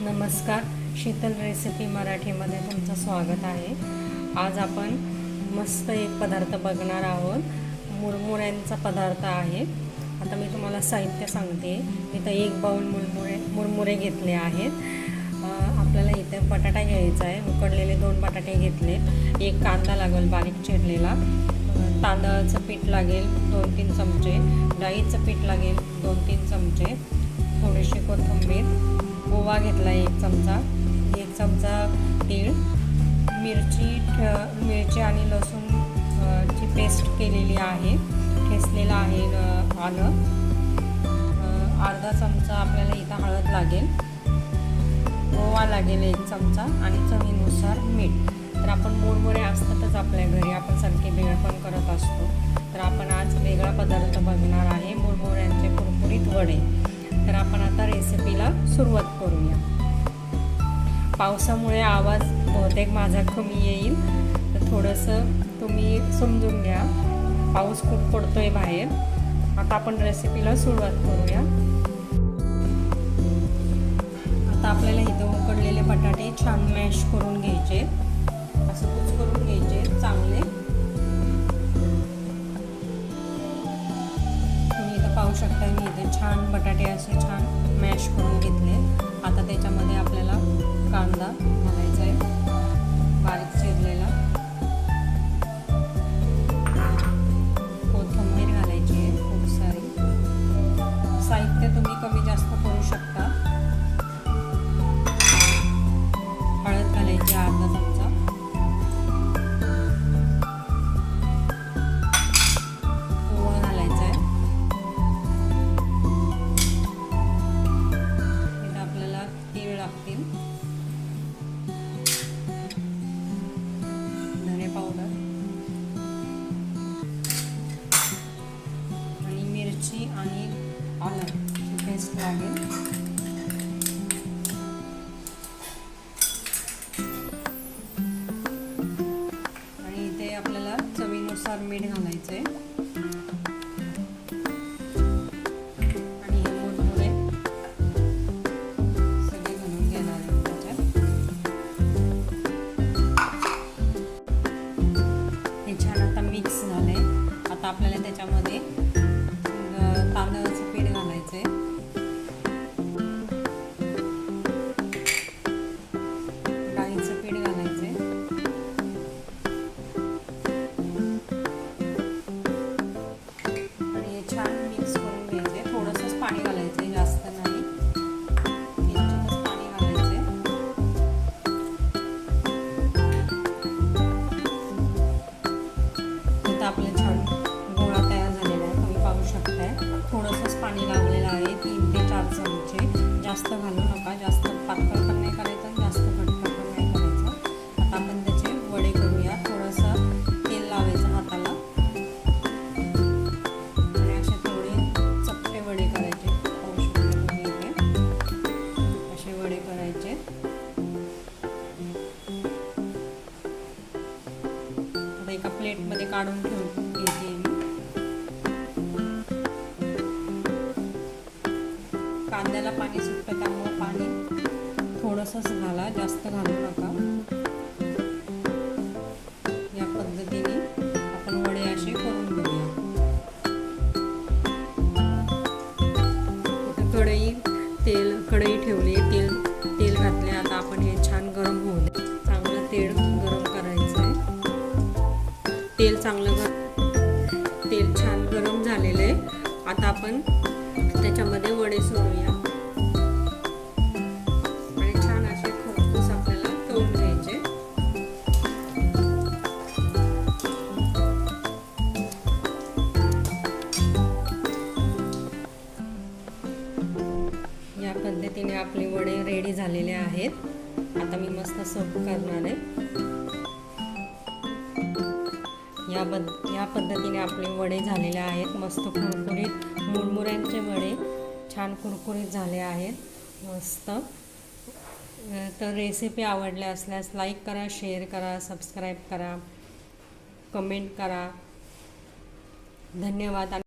नमस्कार. शीतल रेसिपी मराठीमध्ये तुमचं स्वागत आहे. आज आपण मस्त एक पदार्थ बघणार आहोत. मुरमुऱ्यांचा पदार्थ आहे. आता मी तुम्हाला साहित्य सांगते. इथं एक बाऊल मुरमुरे मुरमुरे घेतले आहेत. आपल्याला इथे बटाटा घ्यायचा आहे. उकडलेले दोन बटाटे घेतले. एक कांदा लागेल बारीक चिरलेला. तांदळाचं पीठ लागेल दोन तीन चमचे. डाळीचं पीठ लागेल दोन तीन चमचे. थोडीशी कोथिंबीर. ओवा घेतला एक चमचा एक चमचा तीळ मिरची मिरची आणि लसूण ची पेस्ट केलेली आहे ठेसलेलं आहे आलं. अर्धा चमचा आपल्याला इथं हळद लागेल. ओवा लागेल एक चमचा आणि चवीनुसार मीठ. तर आपण मुरमुरे असतातच आपल्या घरी आपण सारखे वेळ पण करत असतो. तर आपण आज वेगळा पदार्थ बघणार आहे मुरमुऱ्यांचे कुरकुरीत वडे. तर आपण आता रेसिपीला सुरुवात करूया. पावसामुळे आवाज बहुतेक माझा कमी येईल. तर थोडंसं तुम्ही समजून घ्या. पाऊस खूप पडतो आहे बाहेर. आता आपण रेसिपीला सुरुवात करूया. आता आपल्याला इथं उकडलेले बटाटे छान मॅश करून घ्यायचे. असं कुच करून घ्यायचे. लागेल आणि इथे आपल्याला चवीनुसार मीठ घालायचं आहे आणि हे मुरमुरे सगळे घालून घेणार आहे त्याच्यात. हे छान आता मिक्स झालं आहे आता आपल्याला त्याच्यामध्ये जास्त घालू नका जास्त पातळ पण नाही करायचं जास्त घट्ट पण नाही करायचं. आता आपण त्याचे वडे करूया थोडंसं तेल लावायचं हाताला. आणि असे थोडे चपटे वडे करायचे पाहू तुम्ही इथे असे वडे करायचे. आता एका प्लेटमध्ये काढून ठेवून घेते कांद्याला पाणी सुटतं त्यामुळे पाणी थोडंसंच घाला जास्त घालू नका. या पद्धतीने आपण वडे असे करून घेऊया. कढई तेल कढई ठेवली तेल तेल घातले आता आपण हे छान गरम होऊ दे. चांगलं तेल गरम करायचं आहे. तेल चांगलं तेल छान गरम झालेलं आहे. आता आपण त्याच्यामध्ये वडे सोडूया. आणि छान असे खरपूस आपल्याला तळून घ्यायचे. या पद्धतीने आपले वडे रेडी झालेले आहेत. आता मी मस्त सर्व करणार आहे. या बद या पद्धतीने आपले वडे झालेले आहेत. मस्त कुरकुरीत मुरमुऱ्यांचे वडे छान कुरकुरीत झाले आहेत. मस्त. तर रेसिपी आवडल्या असल्यास लाईक करा शेअर करा सबस्क्राईब करा कमेंट करा. धन्यवाद.